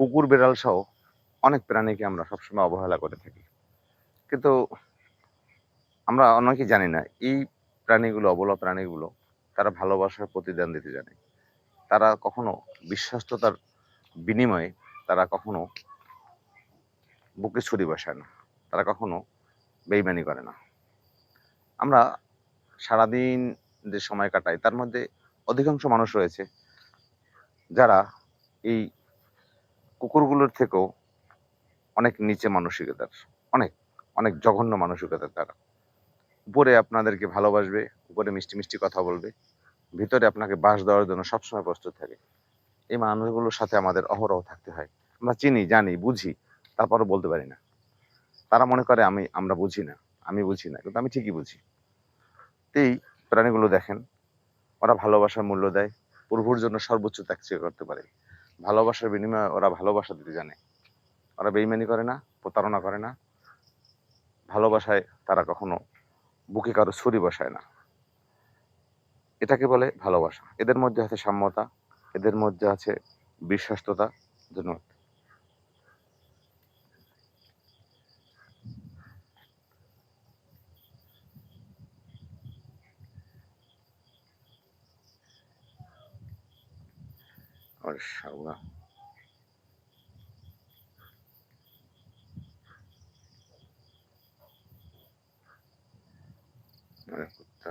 কুকুর, বিড়াল সহ অনেক প্রাণীকে আমরা সবসময় অবহেলা করে থাকি। কিন্তু আমরা অনেকেই জানি না, এই প্রাণীগুলো, অবলা প্রাণীগুলো তারা ভালোবাসার প্রতিদান দিতে জানে। তারা কখনো বিশ্বস্ততার বিনিময়ে তারা কখনো বুকে ছুরি বসায় না। তারা কখনো বেইমানি করে না। আমরা সারাদিন যে সময় কাটাই, তার মধ্যে অধিকাংশ মানুষ রয়েছে যারা এই কুকুরগুলোর থেকেও অনেক নিচে মানসিকতার, অনেক অনেক জঘন্য মানসিকতার তারা। উপরে আপনাদেরকে ভালোবাসবে, উপরে মিষ্টি মিষ্টি কথা বলবে, ভিতরে আপনাকে বাস দেওয়ার জন্য সবসময় প্রস্তুত থাকে। এই মানুষগুলোর সাথে আমাদের অহরহ থাকতে হয়। আমরা চিনি, জানি, বুঝি, তারপরও বলতে পারি না। তারা মনে করে আমি, আমরা বুঝি না, আমি বুঝি না, কিন্তু আমি ঠিকই বুঝি। এই প্রাণীগুলো দেখেন, ওরা ভালোবাসার মূল্য দেয়, প্রভুর জন্য সর্বোচ্চ ত্যাগ করতে পারে। ভালোবাসার বিনিময়ে ওরা ভালোবাসা দিতে জানে। ওরা বেইমানি করে না, প্রতারণা করে না। ভালোবাসায় তারা কখনো বুকে কারও ছুরি বসায় না। এটাকে বলে ভালোবাসা। এদের মধ্যে আছে সাম্যতা, এদের মধ্যে আছে বিশ্বস্ততা, ধন্যবাদ। মাশাআল্লাহ Olha, কুত্তা